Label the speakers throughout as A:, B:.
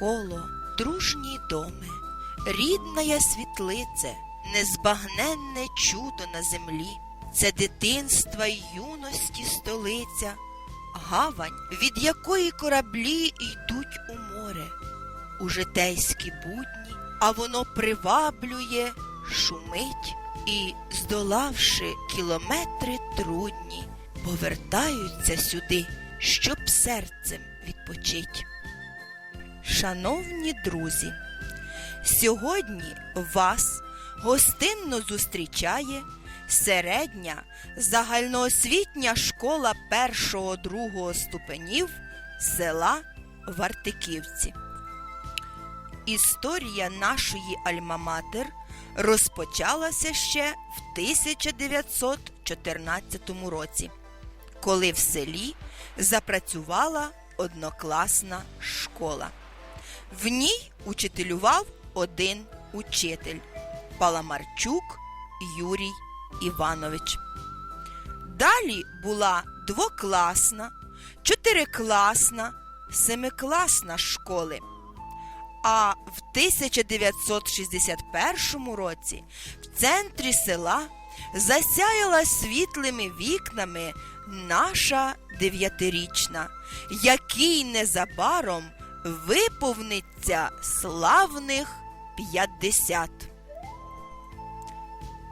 A: Навколо дружні доми, рідна світлице, незбагненне чудо на землі. Це дитинства й юності столиця, гавань, від якої кораблі йдуть у море, у житейські будні, а воно приваблює, шумить і, здолавши кілометри трудні, повертаються сюди, щоб серцем відпочить. Шановні друзі, сьогодні вас гостинно зустрічає середня загальноосвітня школа першого-другого ступенів села Вартиківці. Історія нашої Альма-Матер розпочалася ще в 1914 році, коли в селі запрацювала однокласна школа. В ній учителював один учитель Паламарчук Юрій Іванович. Далі була двокласна, чотирикласна, семикласна школи. А в 1961 році в центрі села засяяла світлими вікнами наша дев'ятирічна, який незабаром виповниться славних 50.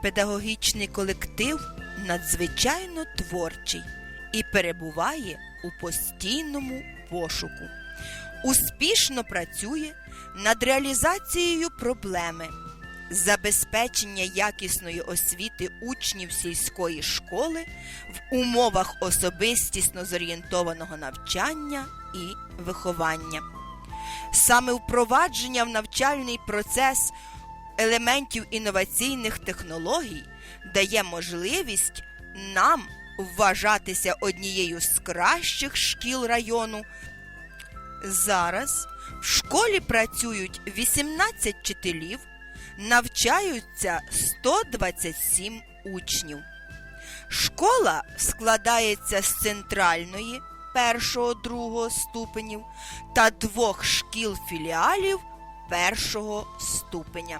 A: Педагогічний колектив надзвичайно творчий і перебуває у постійному пошуку. Успішно працює над реалізацією проблеми забезпечення якісної освіти учнів сільської школи в умовах особистісно зорієнтованого навчання і виховання. Саме впровадження в навчальний процес елементів інноваційних технологій дає можливість нам вважатися однією з кращих шкіл району. Зараз в школі працюють 18 вчителів, навчаються 127 учнів. Школа складається з центральної першого другого ступенів та двох шкіл філіалів першого ступеня.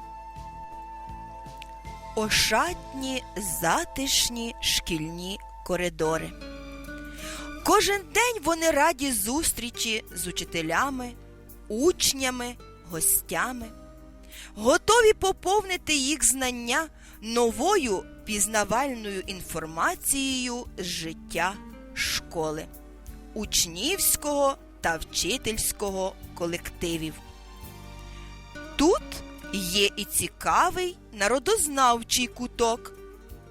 A: Ошатні затишні шкільні коридори. Кожен день вони раді зустрічі з учителями, учнями, гостями, готові поповнити їх знання новою пізнавальною інформацією з життя школи, учнівського та вчительського колективів. Тут є і цікавий народознавчий куток,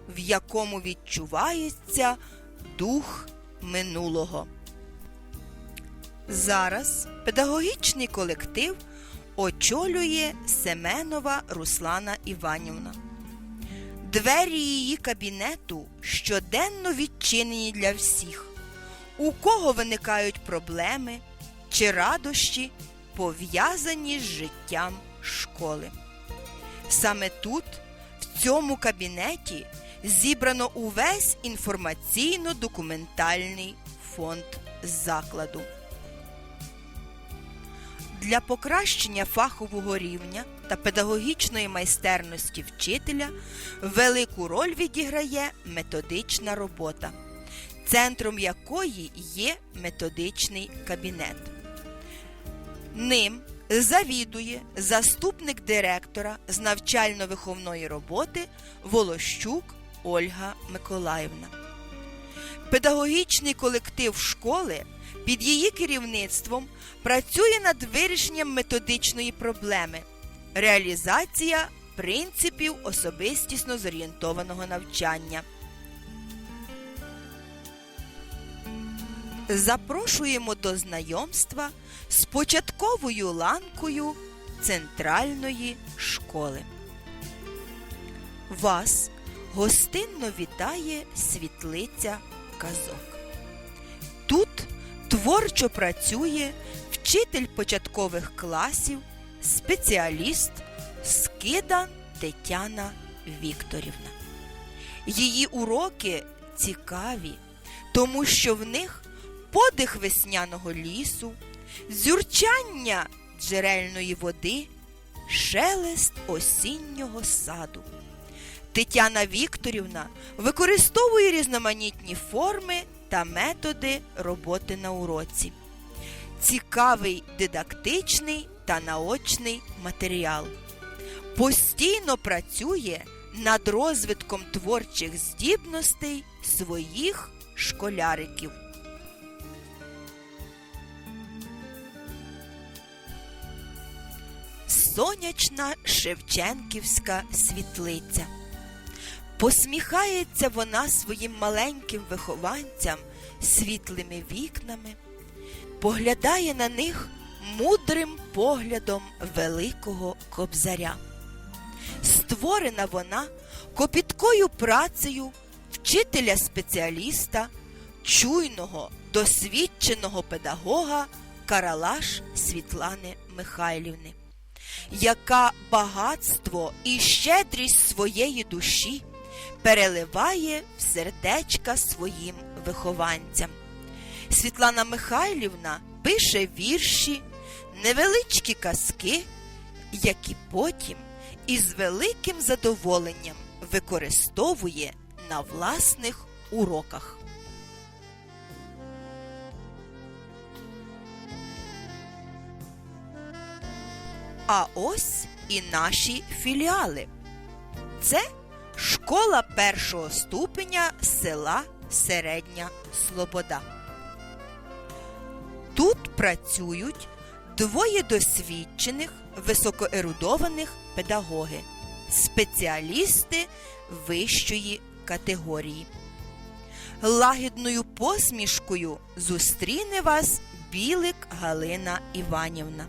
A: в якому відчувається дух минулого. Зараз педагогічний колектив очолює Семенова Руслана Іванівна. Двері її кабінету щоденно відчинені для всіх, у кого виникають проблеми чи радощі, пов'язані з життям школи. Саме тут, в цьому кабінеті, зібрано увесь інформаційно-документальний фонд закладу. Для покращення фахового рівня та педагогічної майстерності вчителя велику роль відіграє методична робота, центром якої є методичний кабінет. Ним завідує заступник директора з навчально-виховної роботи Волощук Ольга Миколаївна. Педагогічний колектив школи під її керівництвом працює над вирішенням методичної проблеми, реалізація принципів особистісно зорієнтованого навчання. Запрошуємо до знайомства з початковою ланкою центральної школи. Вас гостинно вітає світлиця казок. Тут творчо працює вчитель початкових класів, спеціаліст Скидан Тетяна Вікторівна. Її уроки цікаві, тому що в них подих весняного лісу, зюрчання джерельної води, шелест осіннього саду. Тетяна Вікторівна використовує різноманітні форми та методи роботи на уроці. Цікавий дидактичний та наочний матеріал. Постійно працює над розвитком творчих здібностей своїх школяриків. Сонячна Шевченківська світлиця. Посміхається вона своїм маленьким вихованцям світлими вікнами, поглядає на них мудрим поглядом великого кобзаря. Створена вона копіткою працею вчителя-спеціаліста, чуйного, досвідченого педагога Каралаш Світлани Михайлівни, яка багатство і щедрість своєї душі переливає в сердечка своїм вихованцям. Світлана Михайлівна пише вірші, невеличкі казки, які потім із великим задоволенням використовує на власних уроках. А ось і наші філіали. Це школа першого ступеня села Середня Слобода. Тут працюють двоє досвідчених, високоерудованих педагоги, спеціалісти вищої категорії. Лагідною посмішкою зустріне вас білик Галина Іванівна.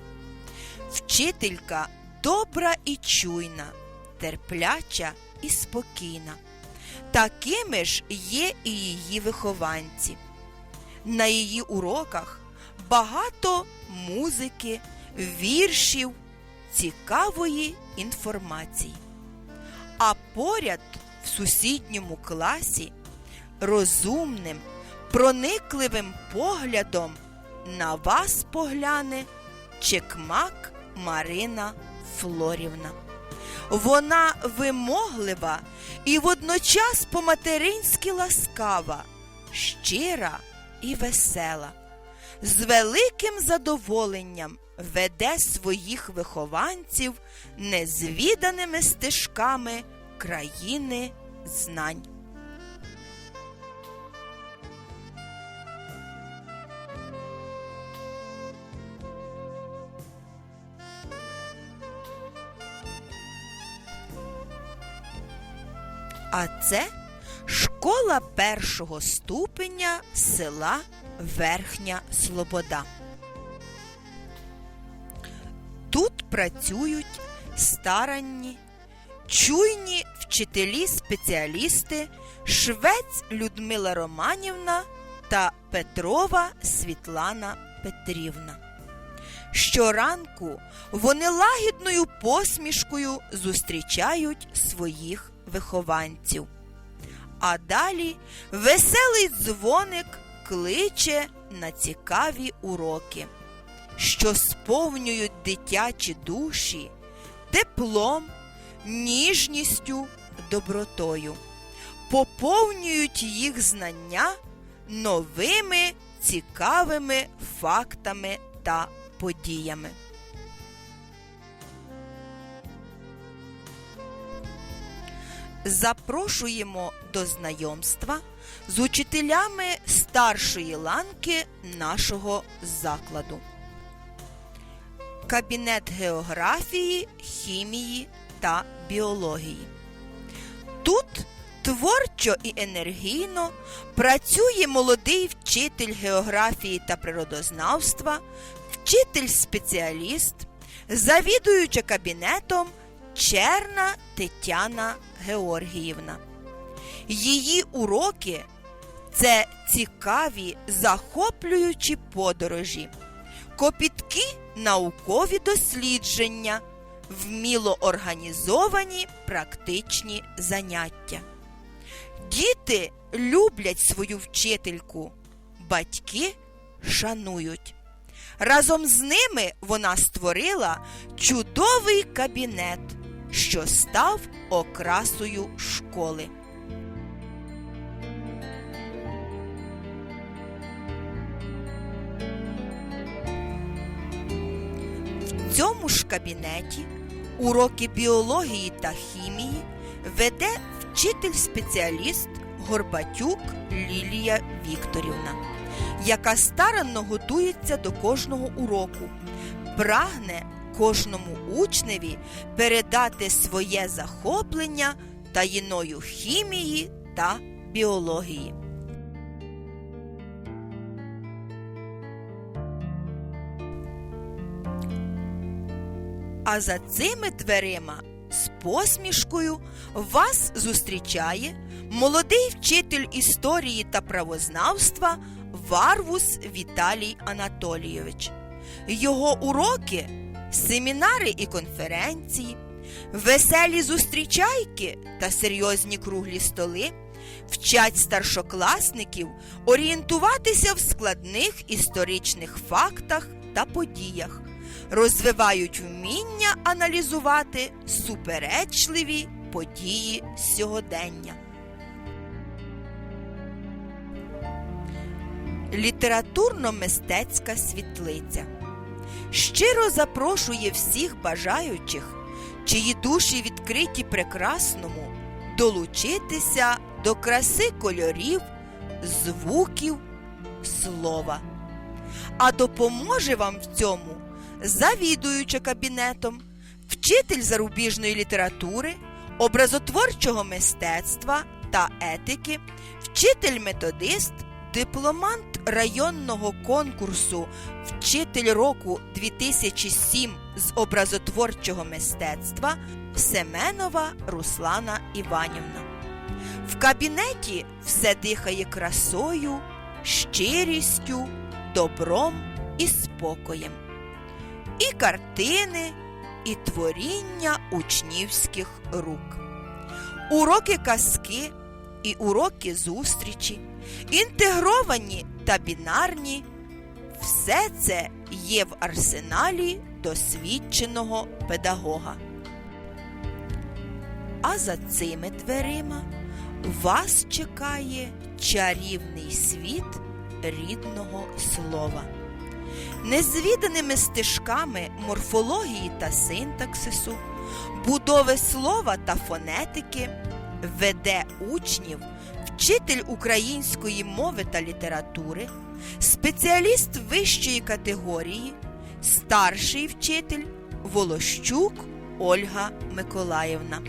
A: Вчителька добра і чуйна, терпляча і спокійна. Такими ж є і її вихованці. На її уроках багато музики, віршів, цікавої інформації. А поряд в сусідньому класі розумним, проникливим поглядом на вас погляне Чекмак Марина Флорівна. Вона вимоглива і водночас по-материнськи ласкава, щира і весела. З великим задоволенням веде своїх вихованців незвіданими стежками країни знань. А це школа першого ступеня села Верхня Слобода. Тут працюють старанні, чуйні вчителі-спеціалісти Швець Людмила Романівна та Петрова Світлана Петрівна. Щоранку вони лагідною посмішкою зустрічають своїх вихованців. А далі веселий дзвоник кличе на цікаві уроки, що сповнюють дитячі душі теплом, ніжністю, добротою, поповнюють їх знання новими цікавими фактами та подіями. Запрошуємо до знайомства з учителями старшої ланки нашого закладу. Кабінет географії, хімії та біології. Тут творчо і енергійно працює молодий вчитель географії та природознавства, вчитель-спеціаліст, завідуюча кабінетом Черна Тетяна Георгіївна. Її уроки це цікаві захоплюючі подорожі, копіткі наукові дослідження, вміло організовані практичні заняття. Діти люблять свою вчительку, батьки шанують. Разом з ними вона створила чудовий кабінет, що став окрасою школи. В цьому ж кабінеті уроки біології та хімії веде вчитель-спеціаліст Горбатюк Лілія Вікторівна, яка старанно готується до кожного уроку, прагне кожному учневі передати своє захоплення таїною хімії та біології. А за цими дверима з посмішкою вас зустрічає молодий вчитель історії та правознавства Варвус Віталій Анатолійович. Його уроки семінари і конференції, веселі зустрічайки та серйозні круглі столи вчать старшокласників орієнтуватися в складних історичних фактах та подіях розвивають вміння аналізувати суперечливі події сьогодення. Літературно-мистецька світлиця щиро запрошує всіх бажаючих, чиї душі відкриті прекрасному, долучитися до краси кольорів, звуків, слова. А допоможе вам в цьому завідуюча кабінетом, вчитель зарубіжної літератури, образотворчого мистецтва та етики, вчитель-методист, дипломант районного конкурсу Вчитель року 2007 з образотворчого мистецтва Семенова Руслана Іванівна. В кабінеті все дихає красою, щирістю, добром і спокоєм і картини, і творіння учнівських рук. Уроки казки і уроки зустрічі, інтегровані та бінарні. Все це є в арсеналі досвідченого педагога. А за цими дверима вас чекає чарівний світ рідного слова незвіданими стежками морфології та синтаксису, будови слова та фонетики веде учнів, вчитель української мови та літератури, спеціаліст вищої категорії, старший вчитель Волощук Ольга Миколаївна,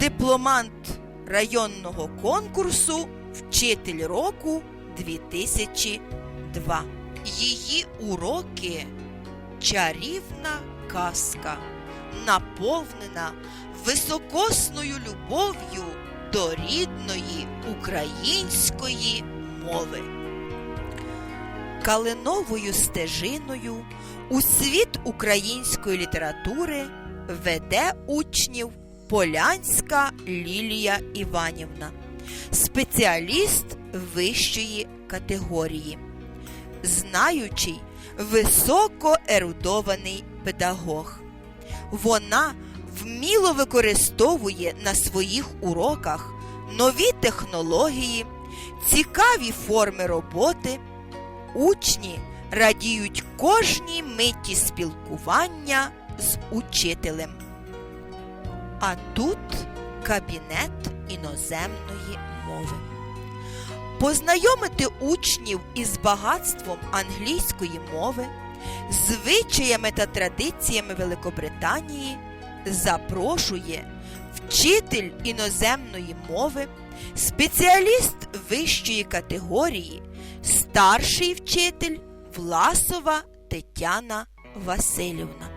A: дипломант районного конкурсу Вчитель року 2002 Її уроки чарівна казка, наповнена високосною любов'ю до рідної української мови. Калиновою стежиною у світ української літератури веде учнів Полянська Лілія Іванівна, спеціаліст вищої категорії знаючий, високоерудований педагог. Вона вміло використовує на своїх уроках нові технології, цікаві форми роботи. Учні радіють кожній миті спілкування з учителем. А тут кабінет іноземної мови познайомити учнів із багатством англійської мови, звичаями та традиціями Великобританії, запрошує вчитель іноземної мови, спеціаліст вищої категорії, старший вчитель Власова Тетяна Васильівна.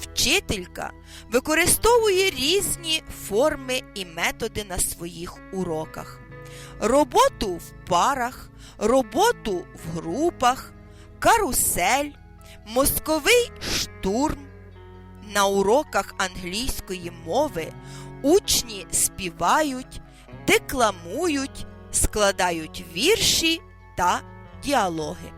A: Вчителька використовує різні форми і методи на своїх уроках роботу в парах, роботу в групах, карусель, мозковий штурм. На уроках англійської мови учні співають, декламують, складають вірші та діалоги.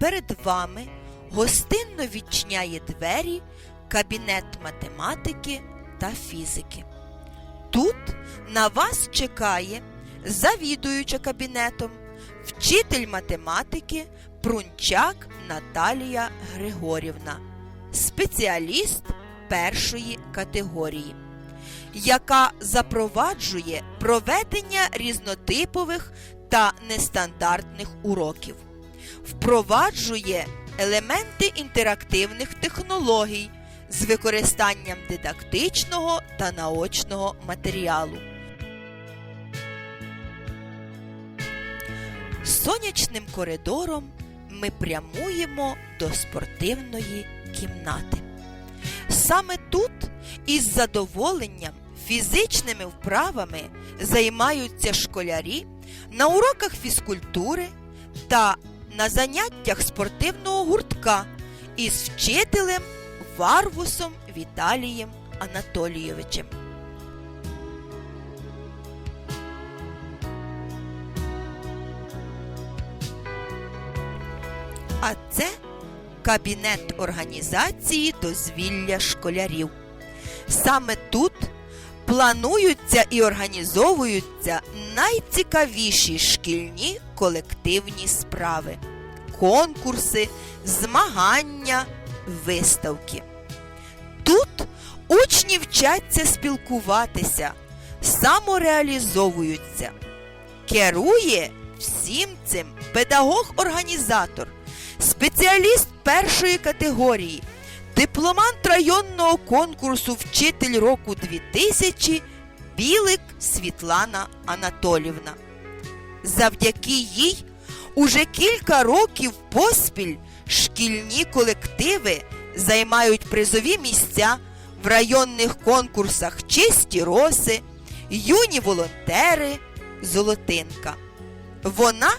A: перед вами гостинно відчиняє двері кабінет математики та фізики. Тут на вас чекає завідуюча кабінетом, вчитель математики Прунчак Наталія Григорівна, спеціаліст першої категорії, яка запроваджує проведення різнотипових та нестандартних уроків, впроваджує елементи інтерактивних технологій з використанням дидактичного та наочного матеріалу. Сонячним коридором ми прямуємо до спортивної кімнати. Саме тут із задоволенням фізичними вправами займаються школярі на уроках фізкультури та на заняттях спортивного гуртка із вчителем Варвусом Віталієм Анатолійовичем. А це кабінет організації дозвілля школярів. Саме тут плануються і організовуються найцікавіші шкільні колективні справи, конкурси, змагання, виставки. Тут учні вчаться спілкуватися, самореалізовуються. Керує всім цим педагог-організатор, спеціаліст першої категорії, дипломант районного конкурсу Вчитель року 2000 Білик Світлана Анатолівна. Завдяки їй уже кілька років поспіль шкільні колективи займають призові місця в районних конкурсах Чисті роси, юні волонтери, Золотинка. Вона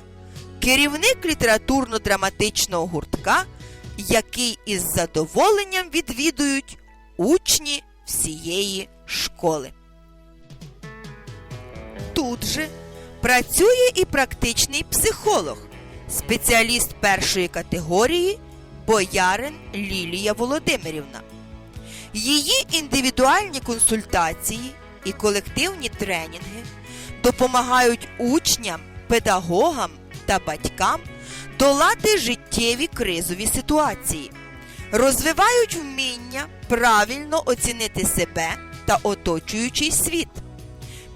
A: керівник літературно-драматичного гуртка, який із задоволенням відвідують учні всієї школи. Тут же працює і практичний психолог, спеціаліст першої категорії Боярин Лілія Володимирівна. Її індивідуальні консультації і колективні тренінги допомагають учням, педагогам та батькам долати життєві кризові ситуації, розвивають вміння правильно оцінити себе та оточуючий світ.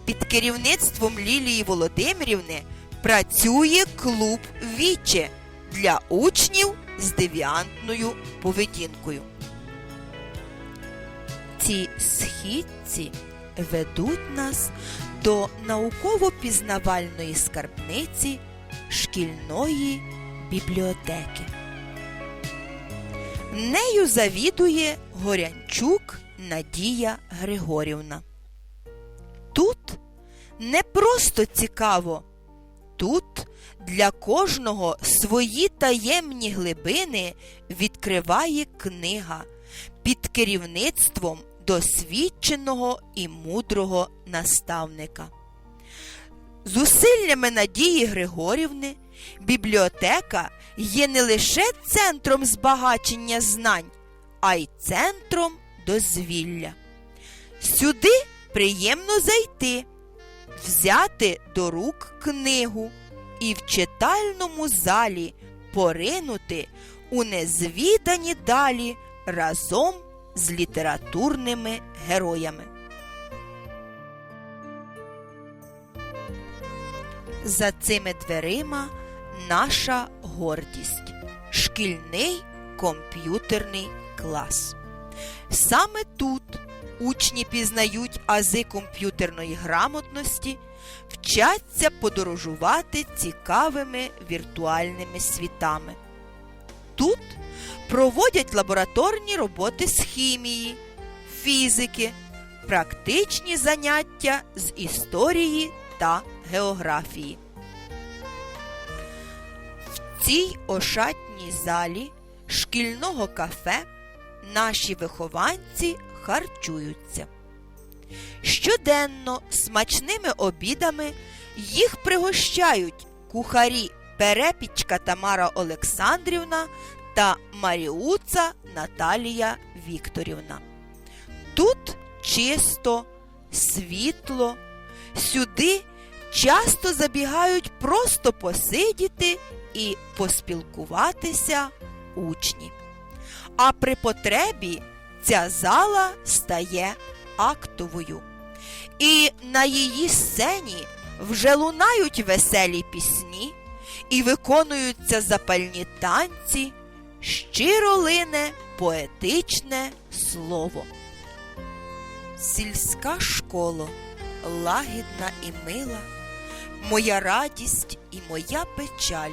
A: Під керівництвом Лілії Володимирівни працює клуб Віче для учнів з девіантною поведінкою. Ці східці ведуть нас до науково-пізнавальної скарбниці шкільної бібліотеки. Нею завідує Горянчук Надія Григорівна. Тут не просто цікаво, тут для кожного свої таємні глибини відкриває книга під керівництвом досвідченого і мудрого наставника. Зусиллями Надії Григорівни бібліотека є не лише центром збагачення знань, а й центром дозвілля. Сюди приємно зайти, взяти до рук книгу і в читальному залі поринути у незвідані далі разом з літературними героями. За цими дверима наша гордість шкільний комп'ютерний клас. Саме тут учні пізнають ази комп'ютерної грамотності, вчаться подорожувати цікавими віртуальними світами. Тут проводять лабораторні роботи з хімії, фізики, практичні заняття з історії та географії. В цій ошатній залі шкільного кафе наші вихованці харчуються. Щоденно смачними обідами їх пригощають кухарі Перепічка Тамара Олександрівна та Маріуца Наталія Вікторівна. Тут чисто, світло, сюди часто забігають просто посидіти і поспілкуватися учні. А при потребі ця зала стає актовою. І на її сцені вже лунають веселі пісні і виконуються запальні танці, щиро лине поетичне слово. Сільська школа лагідна і мила, моя радість і моя печаль.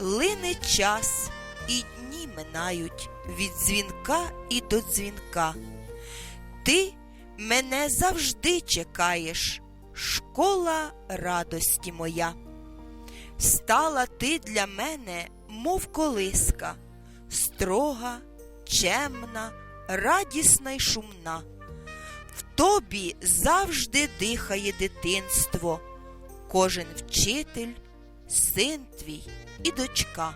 A: Лине час і дні минають від дзвінка і до дзвінка. Ти мене завжди чекаєш, школа радості моя. Стала ти для мене, мов колиска, строга, чемна, радісна й шумна. В тобі завжди дихає дитинство, кожен вчитель, син твій і дочка.